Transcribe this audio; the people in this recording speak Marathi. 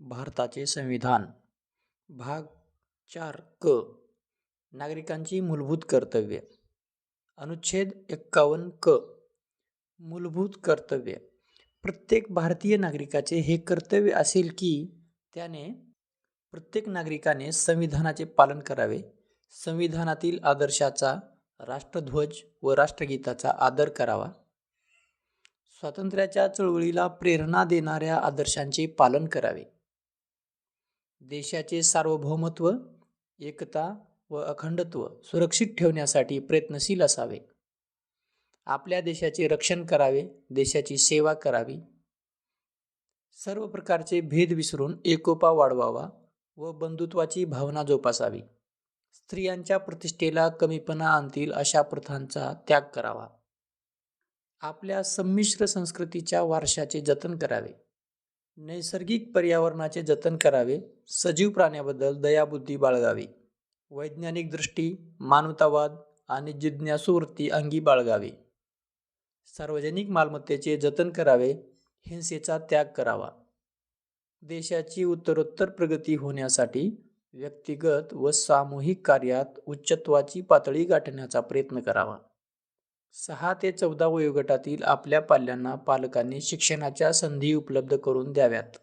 भारताचे संविधान. भाग चार क. नागरिकांची मूलभूत कर्तव्ये. अनुच्छेद एक्कावन्न क. मूलभूत कर्तव्ये. प्रत्येक भारतीय नागरिकाचे हे कर्तव्य असेल की त्याने प्रत्येक नागरिकाने संविधानाचे पालन करावे. संविधानातील आदर्शाचा राष्ट्रध्वज व राष्ट्रगीताचा आदर करावा. स्वातंत्र्याच्या चळवळीला प्रेरणा देणाऱ्या आदर्शांचे पालन करावे. देशाचे सार्वभौमत्व एकता व अखंडत्व सुरक्षित ठेवण्यासाठी प्रयत्नशील असावे. आपल्या देशाचे रक्षण करावे देशाची सेवा करावी. सर्व प्रकारचे भेद विसरून एकोपा वाढवावा व बंधुत्वाची भावना जोपासावी. स्त्रियांच्या प्रतिष्ठेला कमीपणा आणतील अशा प्रथांचा त्याग करावा. आपल्या संमिश्र संस्कृतीच्या वारशाचे जतन करावे. नैसर्गिक पर्यावरणाचे जतन करावे सजीव प्राण्याबद्दल दयाबुद्धी बाळगावी. वैज्ञानिक दृष्टी मानवतावाद आणि जिज्ञासूवृत्ती अंगी बाळगावी. सार्वजनिक मालमत्तेचे जतन करावे हिंसेचा त्याग करावा. देशाची उत्तरोत्तर प्रगती होण्यासाठी व्यक्तिगत व सामूहिक कार्यात उच्चत्वाची पातळी गाठण्याचा प्रयत्न करावा. सहा ते चौदा वयोगटातील आपल्या पाल्यांना पालकांनी शिक्षणाच्या संधी उपलब्ध करून द्याव्यात.